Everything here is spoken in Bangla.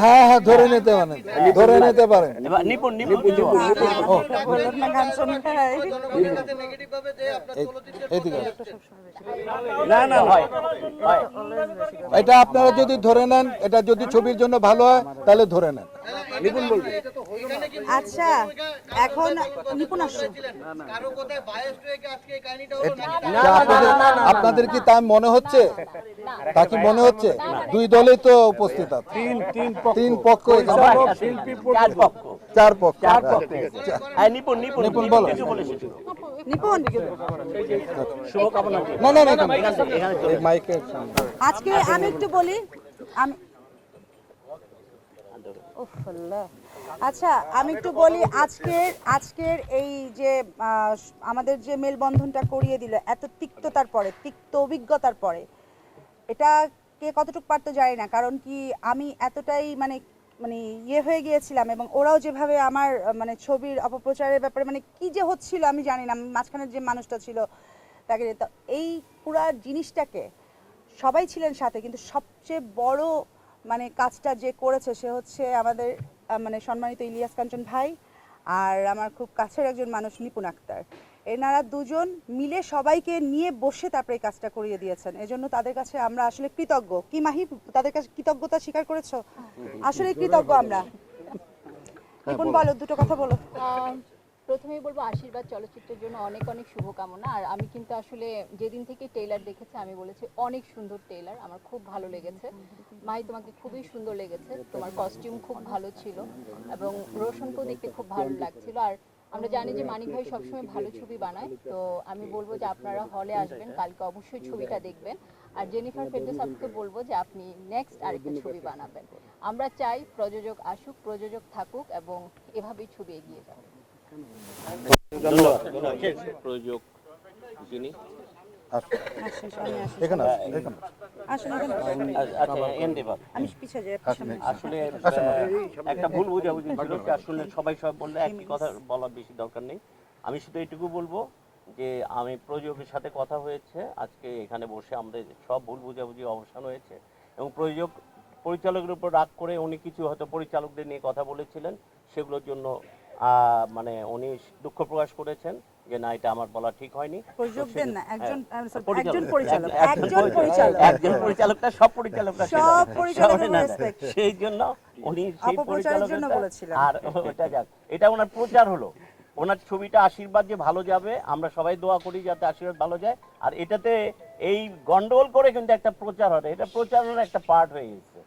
হ্যাঁ হ্যাঁ ধরে নিতে পারেন ধরে নিতে পারেন। নিপুণ নিপুণ এটা আপনারা যদি ধরে নেন এটা যদি ছবির জন্য ভালো হয় তাহলে ধরে নেন। আচ্ছা এখন নিপুণ আসছো আপনাদের আপনাদের কি তা মনে হচ্ছে? তা কি মনে হচ্ছে? দুই দলই তো উপস্থিত আছে। তিন তিন পক্ষ। তিন পক্ষ চার পক্ষ। চার পক্ষ। চার পক্ষ। নিপুণ নিপুণ নিপুণ নিপুণ বলো। নিপুণ। না না। আজকে আমি একটু বলি আমি। আচ্ছা আমি একটু বলি, আজকের আজকের এই যে আমাদের যে মেলবন্ধনটা করিয়ে দিল, এত তিক্ততার পরে, তিক্ত অভিজ্ঞতার পরে, এটা কে কতটুকু পারতো জানি না, কারণ কি আমি এতটাই মানে মানে ইয়ে হয়ে গিয়েছিলাম এবং ওরাও যেভাবে আমার মানে ছবির অপপ্রচারের ব্যাপারে মানে কি যে হচ্ছিল আমি জানি না, মাঝখানের যে মানুষটা ছিল তাকে এই পুরা জিনিসটাকে সবাই ছিলেন সাথে, কিন্তু সবচেয়ে বড় মানে কাজটা যে করেছে সে হচ্ছে আমাদের মানে সম্মানিত ইলিয়াস কাঞ্চন ভাই আর আমার খুব কাছের একজন মানুষ নিপুণ আক্তার। এনারা দুজন মিলে সবাইকে নিয়ে বসে তারপরে এই কাজটা করিয়ে দিয়েছেন। এজন্য তাদের কাছে আমরা আসলে কৃতজ্ঞ। কি মাহি তাদের কাছে কৃতজ্ঞতা স্বীকার করেছ? আসলে কৃতজ্ঞ আমরা। নিপুণ বলো। দুটো কথা বলো। প্রথমেই বলব আশীর্বাদ চলচ্চিত্রের জন্য অনেক অনেক শুভকামনা। আর আমি কিন্তু আসলে যেদিন থেকে টেইলার দেখেছি, আমি বলেছি অনেক সুন্দর টেইলার আমার খুব ভালো লেগেছে। মাই, তোমাকে খুবই সুন্দর লেগেছে, তোমার কস্টিউম খুব ভালো ছিল এবং রোশনকেও দেখতে খুব ভালো লাগছিল। আর আমরা জানি যে মানিক ভাই সবসময় ভালো ছবি বানায়, তো আমি বলব যে আপনারা হলে আসবেন, কালকে অবশ্যই ছবিটা দেখবেন। আর জেনিফার ফেরদৌস আপুকে বলব যে আপনি নেক্সট আরেকটা ছবি বানাবেন। আমরা চাই প্রযোজক আসুক, প্রযোজক থাকুক এবং এভাবেই ছবি এগিয়ে যাবে প্রযোজক যিনি। আসলে একটা ভুল বোঝাবুঝি ছিল আসলে সবাই সব বললে একই কথা বলার বেশি দরকার নেই। আমি শুধু এটুকু বলব যে আমি প্রযোজকের সাথে কথা হয়েছে আজকে এখানে বসে আমাদের সব ভুল বোঝাবুঝি অবসান হয়েছে। এবং প্রযোজক পরিচালকের উপর রাগ করে উনি কিছু হয়তো পরিচালকদের নিয়ে কথা বলেছিলেন সেগুলোর জন্য মানে উনি দুঃখ প্রকাশ করেছেন যে না এটা আমার বলা ঠিক হয়নি। তো না একজন হ্যাঁ। একজন পরিচালক একজন পরিচালক। একজন পরিচালকটা সব পরিচালকরা সব পরিচালকের না, না, সেই জন্য উনি সেই অপপ্রচারের জন্য বলেছিলেন। আর ওটা যাক এটা ওনার প্রচার হলো। ওনার ছবিটা আশীর্বাদ যে ভালো যাবে আমরা সবাই দোয়া করি যাতে আশীর্বাদ ভালো যায়। আর এটাতে এই গন্ডগোল করে কিন্তু একটা প্রচার হবে এটা প্রচারণার একটা পার্ট হয়ে গেছে।